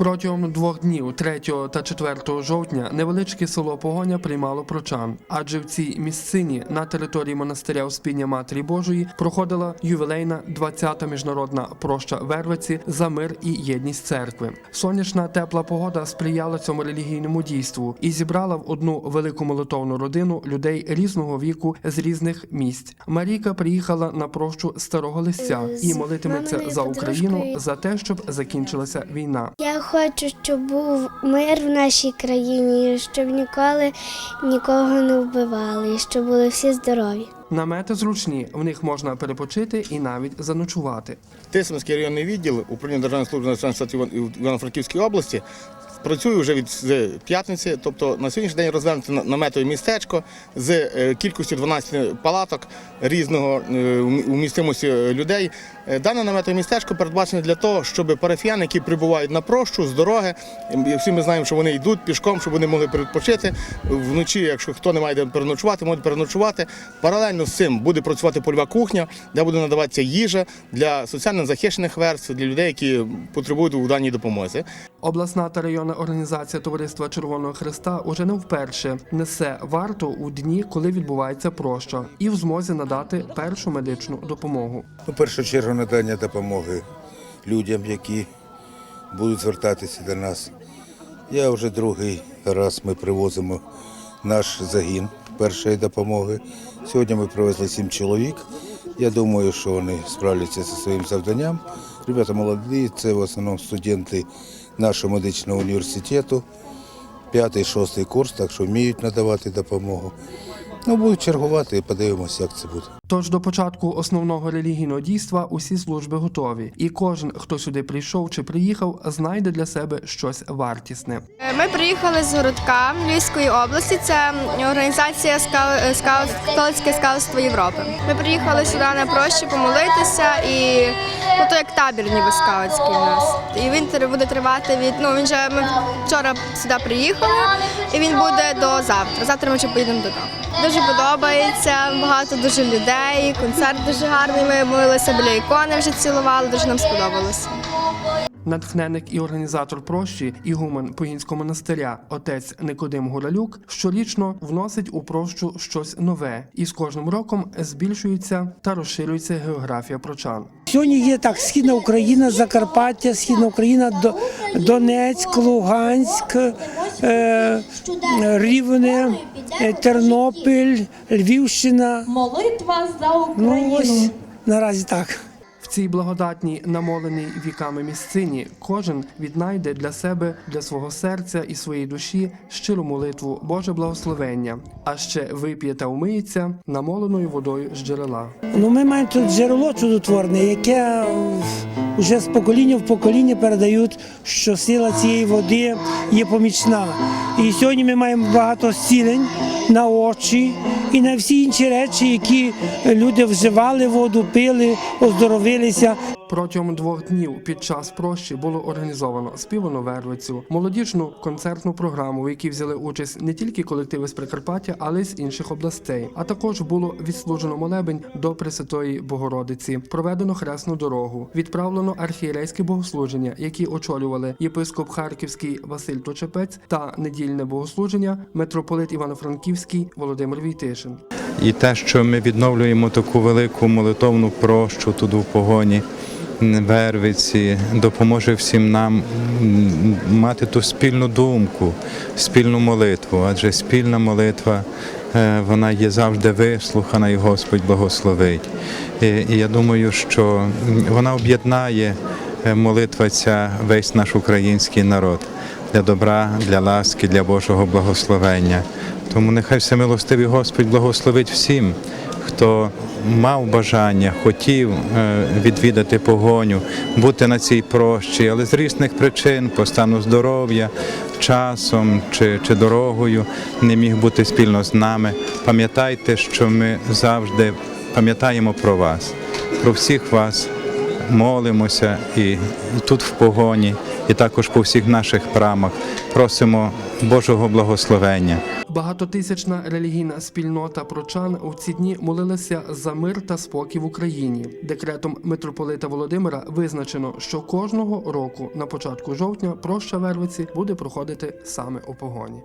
Протягом двох днів, 3 та 4 жовтня, невеличке село Погоня приймало прочан, адже в цій місцині на території монастиря Успіння Матері Божої проходила ювілейна 20-та міжнародна проща Вервиці за мир і єдність церкви. Сонячна тепла погода сприяла цьому релігійному дійству і зібрала в одну велику молитовну родину людей різного віку з різних місць. Марійка приїхала на прощу старого листя і молитиметься за Україну за те, щоб закінчилася війна. Хочу, щоб був мир в нашій країні, щоб ніколи нікого не вбивали, щоб були всі здорові. Намети зручні, в них можна перепочити і навіть заночувати. Тисменський районний відділ управління Державної служби національної ситуацій Івано-Франківській області працює вже від з п'ятниці. Тобто на сьогоднішній день розглянуто на- наметове містечко з е, кількістю 12 палаток різного е, вмістимості людей. Е, Дане наметове містечко передбачене для того, щоб парафіяни, які прибувають на прощу з дороги, всі ми знаємо, що вони йдуть пішком, щоб вони могли передпочити. Вночі, якщо хто не має де переночувати, можуть переночувати. Паралельно з цим буде працювати польова кухня, де буде надаватися їжа для соціально захищених верств, для людей, які потребують у даній допомозі. Обласна та районна організація Товариства Червоного Христа уже не вперше несе варту у дні, коли відбувається проща, і в змозі надати першу медичну допомогу. У першу чергу надання допомоги людям, які будуть звертатися до нас. Я вже другий раз ми привозимо наш загін першої допомоги. Сьогодні ми привезли сім чоловік. Я думаю, що вони справляться зі своїм завданням. Ребята молоді, це в основному студенти нашого медичного університету, п'ятий, шостий курс, так що вміють надавати допомогу. Ну, будуть чергувати і подивимося, як це буде. Тож до початку основного релігійного дійства усі служби готові, і кожен, хто сюди прийшов чи приїхав, знайде для себе щось вартісне. Ми приїхали з городка Львівської області. Це організація скау- скаут, католицьке скаутство Європи. Ми приїхали сюди на прощі помолитися і ну, то як табір ніби скаутський у нас. І він буде тривати від ну він же ми вчора сюди приїхали, і він буде до завтра. Завтра ми вже поїдемо додому. Дуже подобається, багато дуже людей, концерт дуже гарний. Ми молилися біля ікони, вже цілували, дуже нам сподобалося. Натхненник і організатор прощі, ігумен Погінського монастиря, отець Никодим Гуралюк, щорічно вносить у прощу щось нове, і з кожним роком збільшується та розширюється географія прочан. Сьогодні є так: Східна Україна, Закарпаття, Східна Україна, До- Донецьк, Луганськ, е, Рівне, е, Тернопіль, Львівщина. Молитва за Ну ось наразі так. Цій благодатній, намоленій віками місцині, кожен віднайде для себе, для свого серця і своєї душі щиру молитву Боже благословення, а ще вип'є та вмиється намоленою водою з джерела. Ну, ми маємо тут джерело чудотворне, яке вже з покоління в покоління передають, що сила цієї води є помічна. І сьогодні ми маємо багато зцілень на очі і на всі інші речі, які люди вживали воду, пили, оздоровилися. Протягом двох днів під час прощі було організовано співану вервицю, молодіжну концертну програму, в якій взяли участь не тільки колективи з Прикарпаття, але й з інших областей. А також було відслужено молебень до Пресвятої Богородиці, проведено хресну дорогу, відправлено архієрейське богослуження, які очолювали єпископ Харківський Василь Точепець та недільне богослуження митрополит Івано-Франківський Володимир Війтишин. І те, що ми відновлюємо таку велику молитовну прощу туди в погоні, Вервиці, допоможе всім нам мати ту спільну думку, спільну молитву, адже спільна молитва е, вона є завжди вислухана і Господь благословить. І, я думаю, що вона об'єднає е, молитва ця весь наш український народ для добра, для ласки, для Божого благословення. Тому нехай всемилостивий Господь благословить всім, хто мав бажання, хотів е, відвідати погоню, бути на цій прощі, але з різних причин, по стану здоров'я, часом чи, чи дорогою не міг бути спільно з нами. Пам'ятайте, що ми завжди пам'ятаємо про вас, про всіх вас молимося і тут в погоні, і також по всіх наших прамах. Просимо Божого благословення. Багатотисячна релігійна спільнота прочан у ці дні молилася за мир та спокій в Україні. Декретом митрополита Володимира визначено, що кожного року на початку жовтня проща Вервиці буде проходити саме у погоні.